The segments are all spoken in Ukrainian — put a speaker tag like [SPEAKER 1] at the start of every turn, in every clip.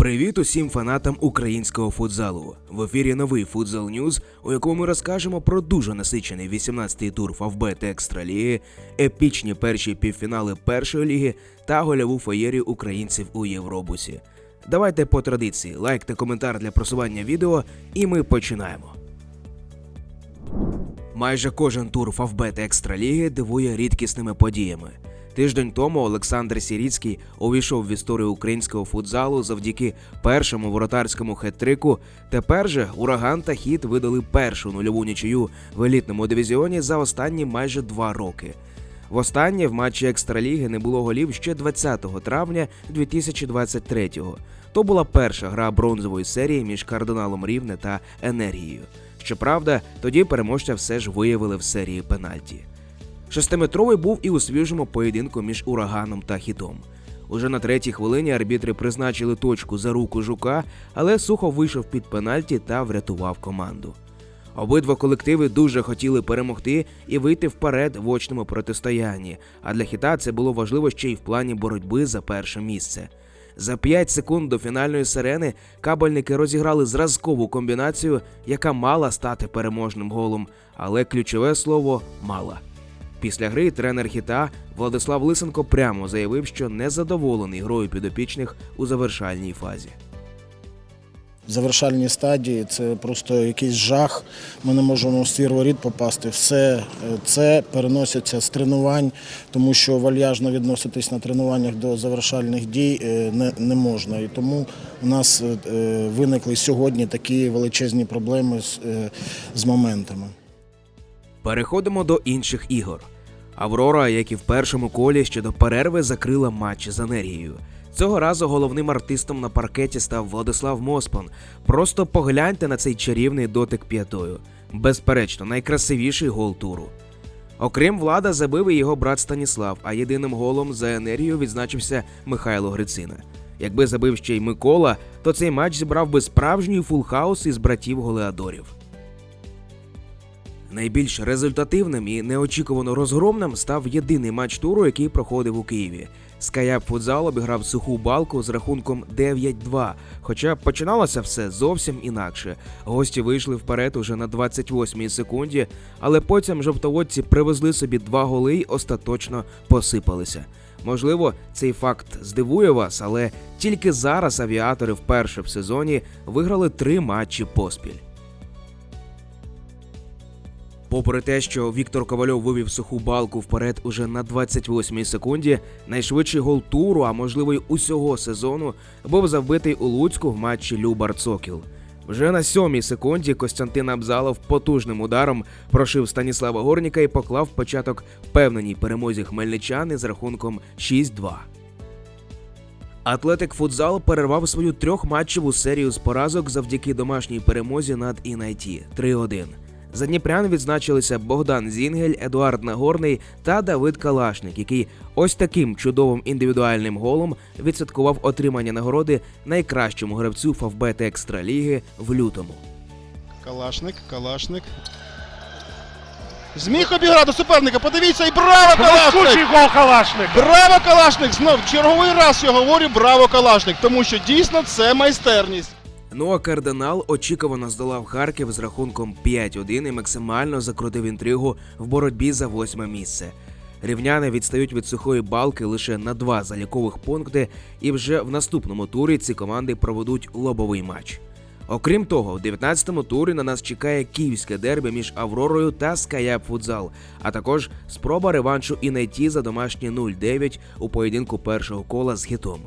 [SPEAKER 1] Привіт усім фанатам українського футзалу. В ефірі новий Футзал Ньюз, у якому ми розкажемо про дуже насичений 18-й тур Фавбет Екстра Ліги, епічні перші півфінали першої ліги та гольову феєрію українців у Євробусі. Давайте по традиції лайк та коментар для просування відео, і ми починаємо. Майже кожен тур Фавбет Екстра Ліги дивує рідкісними подіями. Тиждень тому Олександр Сіріцький увійшов в історію українського футзалу завдяки першому воротарському хет-трику. Тепер же ураган та хіт видали першу нульову нічию в елітному дивізіоні за останні майже два роки. Востаннє в матчі екстраліги не було голів ще 20 травня 2023-го. То була перша гра бронзової серії між кардиналом Рівне та енергією. Щоправда, тоді переможця все ж виявили в серії пенальті. Шестиметровий був і у свіжому поєдинку між ураганом та хітом. Уже на третій хвилині арбітри призначили точку за руку жука, але сухо вийшов під пенальті та врятував команду. Обидва колективи дуже хотіли перемогти і вийти вперед в очному протистоянні. А для хіта це було важливо ще й в плані боротьби за перше місце. За 5 секунд до фінальної сирени кабельники розіграли зразкову комбінацію, яка мала стати переможним голом, але ключове слово мала. Після гри тренер хіта Владислав Лисенко прямо заявив, що не задоволений грою підопічних у завершальній фазі.
[SPEAKER 2] В завершальній стадії це просто якийсь жах. Ми не можемо в воріт попасти. Все е, це переноситься з тренувань, тому що вальяжно відноситись на тренуваннях до завершальних дій е, не, не можна. І тому у нас е, виникли сьогодні такі величезні проблеми з, з моментами.
[SPEAKER 1] Переходимо до інших ігор. Аврора, як і в першому колі, ще до перерви закрила матч з енергією. Цього разу головним артистом на паркеті став Владислав Моспан. Просто погляньте на цей чарівний дотик п'ятою. Безперечно, найкрасивіший гол туру. Окрім влада, забив і його брат Станіслав, а єдиним голом за енергію відзначився Михайло Грицина. Якби забив ще й Микола, то цей матч зібрав би справжній фулхаус із братів Голеадорів. Найбільш результативним і неочікувано розгромним став єдиний матч туру, який проходив у Києві. Скаяп футзал обіграв суху балку з рахунком 9-2. Хоча починалося все зовсім інакше. Гості вийшли вперед уже на 28-й секунді, але потім жовтоводці привезли собі два голи й остаточно посипалися. Можливо, цей факт здивує вас, але тільки зараз авіатори вперше в сезоні виграли три матчі поспіль. Попри те, що Віктор Ковальов вивів суху балку вперед уже на 28-й секунді, найшвидший гол туру, а можливо й усього сезону, був завбитий у Луцьку в матчі Любар Цокіл. Вже на сьомій секунді Костянтин Абзалов потужним ударом прошив Станіслава Горніка і поклав початок впевненій перемозі хмельничани з рахунком 6-2. Атлетик Футзал перервав свою трьохматчеву серію з поразок завдяки домашній перемозі над Інайті 3-1. За Дніпрян відзначилися Богдан Зінгель, Едуард Нагорний та Давид Калашник, який ось таким чудовим індивідуальним голом відсвяткував отримання нагороди найкращому гравцю Фавбет Екстра Ліги в лютому.
[SPEAKER 3] Калашник, Калашник. Зміг обіграти суперника. Подивіться, і браво,
[SPEAKER 4] Блискучий
[SPEAKER 3] Калашник!
[SPEAKER 4] гол Калашник.
[SPEAKER 3] Браво, Калашник! Знов черговий раз я говорю браво, Калашник, тому що дійсно це майстерність.
[SPEAKER 1] Ну а кардинал очікувано здолав Харків з рахунком 5-1 і максимально закрутив інтригу в боротьбі за восьме місце. Рівняни відстають від сухої балки лише на два залікових пункти, і вже в наступному турі ці команди проведуть лобовий матч. Окрім того, в 19-му турі на нас чекає київське дербі між Авророю та Скаяп Футзал, а також спроба реваншу Інайті за домашні 0-9 у поєдинку першого кола з хітом.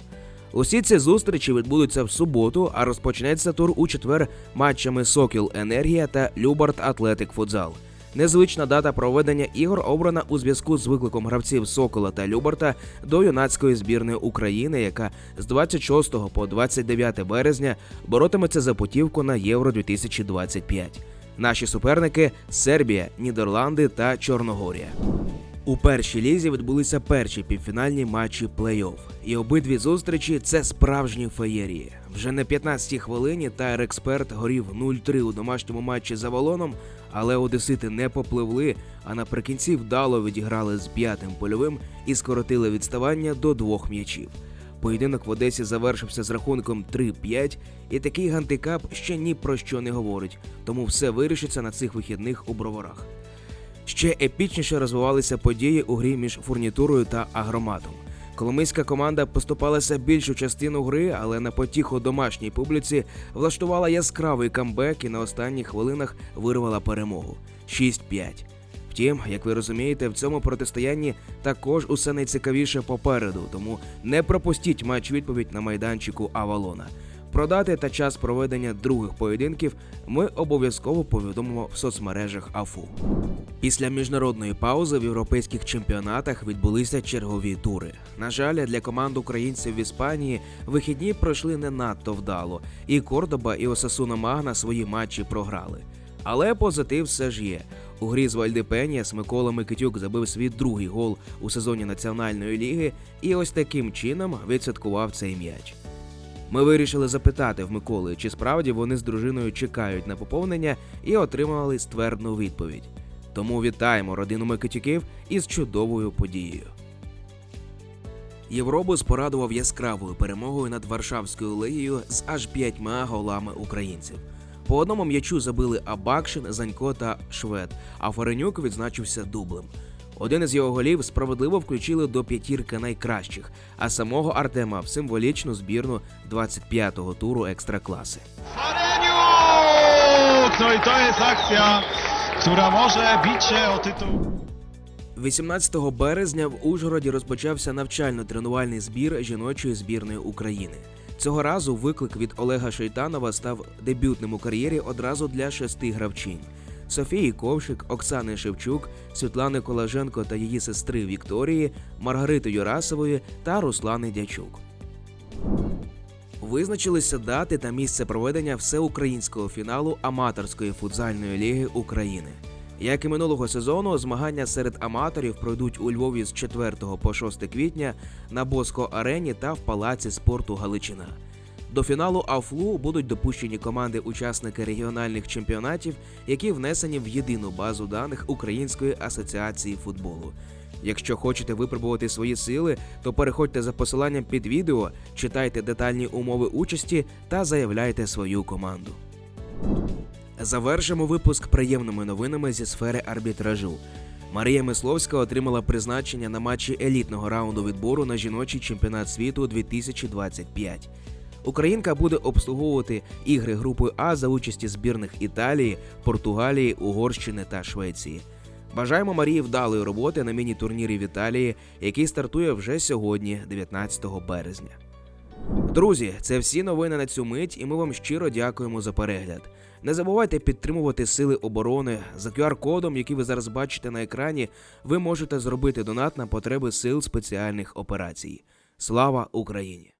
[SPEAKER 1] Усі ці зустрічі відбудуться в суботу, а розпочнеться тур у четвер матчами Сокіл Енергія та Любарт Атлетик Футзал. Незвична дата проведення ігор обрана у зв'язку з викликом гравців Сокола та Любарта до юнацької збірної України, яка з 26 по 29 березня боротиметься за путівку на Євро 2025. Наші суперники Сербія, Нідерланди та Чорногорія. У першій лізі відбулися перші півфінальні матчі плей-офф. І обидві зустрічі це справжні феєрії. Вже на 15-й хвилині Тайр Експерт горів 0-3 у домашньому матчі за Волоном, але одесити не попливли, а наприкінці вдало відіграли з п'ятим польовим і скоротили відставання до двох м'ячів. Поєдинок в Одесі завершився з рахунком 3-5, і такий гандикап ще ні про що не говорить, тому все вирішиться на цих вихідних у броварах. Ще епічніше розвивалися події у грі між фурнітурою та агроматом. Коломийська команда поступалася більшу частину гри, але на потіху домашній публіці влаштувала яскравий камбек і на останніх хвилинах вирвала перемогу 6-5. Втім, як ви розумієте, в цьому протистоянні також усе найцікавіше попереду, тому не пропустіть матч відповідь на майданчику Авалона. Про дати та час проведення других поєдинків ми обов'язково повідомимо в соцмережах АФУ. Після міжнародної паузи в європейських чемпіонатах відбулися чергові тури. На жаль, для команд українців в Іспанії вихідні пройшли не надто вдало, і Кордоба і Осасуна Магна свої матчі програли. Але позитив все ж є. У грі з Вальдепеніас Микола Микитюк забив свій другий гол у сезоні Національної ліги і ось таким чином відсвяткував цей м'яч. Ми вирішили запитати в Миколи, чи справді вони з дружиною чекають на поповнення і отримали ствердну відповідь. Тому вітаємо родину Микитюків із чудовою подією. Євробус порадував яскравою перемогою над Варшавською легією з аж п'ятьма голами українців. По одному м'ячу забили Абакшин, Занько та Швед, а Фаренюк відзначився дублем. Один із його голів справедливо включили до п'ятірки найкращих, а самого Артема в символічну збірну 25-го туру екстракласи.
[SPEAKER 4] No i to jest akcja, która może bić się o tytuł.
[SPEAKER 1] 18 березня в Ужгороді розпочався навчально-тренувальний збір жіночої збірної України. Цього разу виклик від Олега Шейтанова став дебютним у кар'єрі одразу для шести гравчинь: Софії Ковшик, Оксани Шевчук, Світлани Колаженко та її сестри Вікторії, Маргарити Юрасової та Руслани Дячук. Визначилися дати та місце проведення всеукраїнського фіналу аматорської футзальної ліги України. Як і минулого сезону, змагання серед аматорів пройдуть у Львові з 4 по 6 квітня на Боско Арені та в Палаці спорту Галичина. До фіналу АФЛУ будуть допущені команди-учасники регіональних чемпіонатів, які внесені в єдину базу даних Української асоціації футболу. Якщо хочете випробувати свої сили, то переходьте за посиланням під відео, читайте детальні умови участі та заявляйте свою команду. Завершимо випуск приємними новинами зі сфери арбітражу. Марія Мисловська отримала призначення на матчі елітного раунду відбору на жіночий чемпіонат світу 2025. Українка буде обслуговувати ігри групи А за участі збірних Італії, Португалії, Угорщини та Швеції. Бажаємо Марії вдалої роботи на міні-турнірі в Італії, який стартує вже сьогодні, 19 березня. Друзі, це всі новини на цю мить, і ми вам щиро дякуємо за перегляд. Не забувайте підтримувати сили оборони. За QR-кодом, який ви зараз бачите на екрані, ви можете зробити донат на потреби сил спеціальних операцій. Слава Україні!